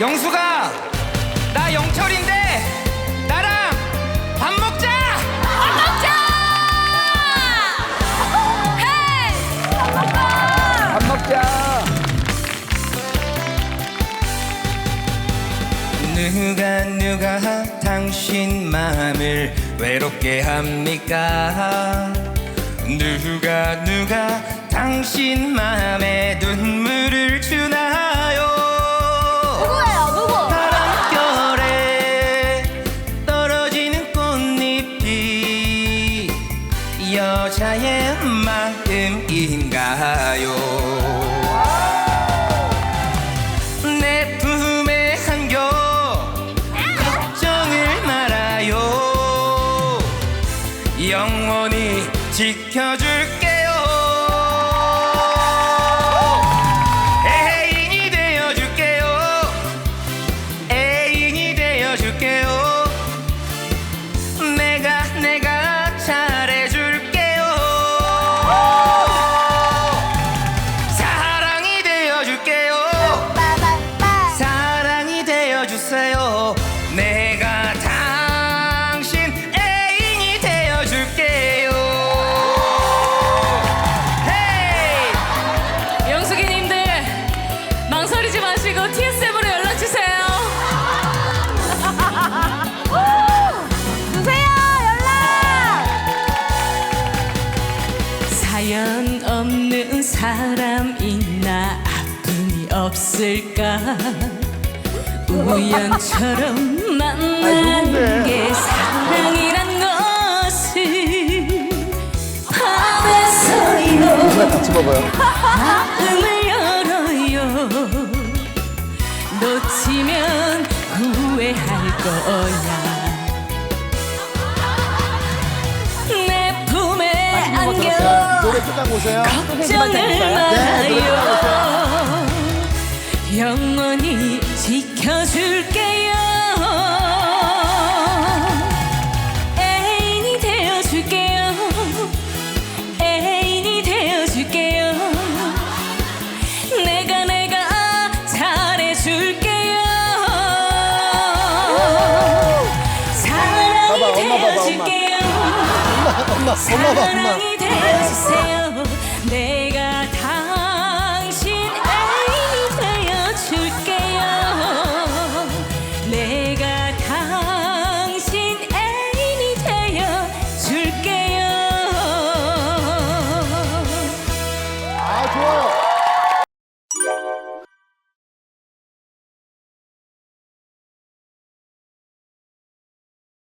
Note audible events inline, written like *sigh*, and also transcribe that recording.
영수가 나 영철인데 나랑 밥 먹자. 밥 먹자. 누가 누가 당신 마음을 외롭게 합니까? 누가 누가 당신 마음에 눈물 여자의 마음인가요? 내 품에 안겨 걱정을 말아요 영원히 지켜줄게 주세요 내가 당신 애인이 되어줄게요 헤이 영숙이님들 망설이지 마시고 TSM으로 연락 주세요. *laughs* 주세요 연락. 사연 없는 사람 있나 아픔이 없을까 우연처럼 만나는 게 사랑이란 것을 밤에서요 같이 먹어요. 마음을 열어요 놓치면 후회할 거야 내 품에 안겨 노래 끝나고 오세요. 걱정을 네. 말아요 영원히 지켜줄게요. 애인이 되어줄게요. 애인이 되어줄게요. 내가 내가 잘해줄게요. 사랑이. 되어줄게요. 엄마, 엄마, 엄마. 사랑이 되어주세요. 내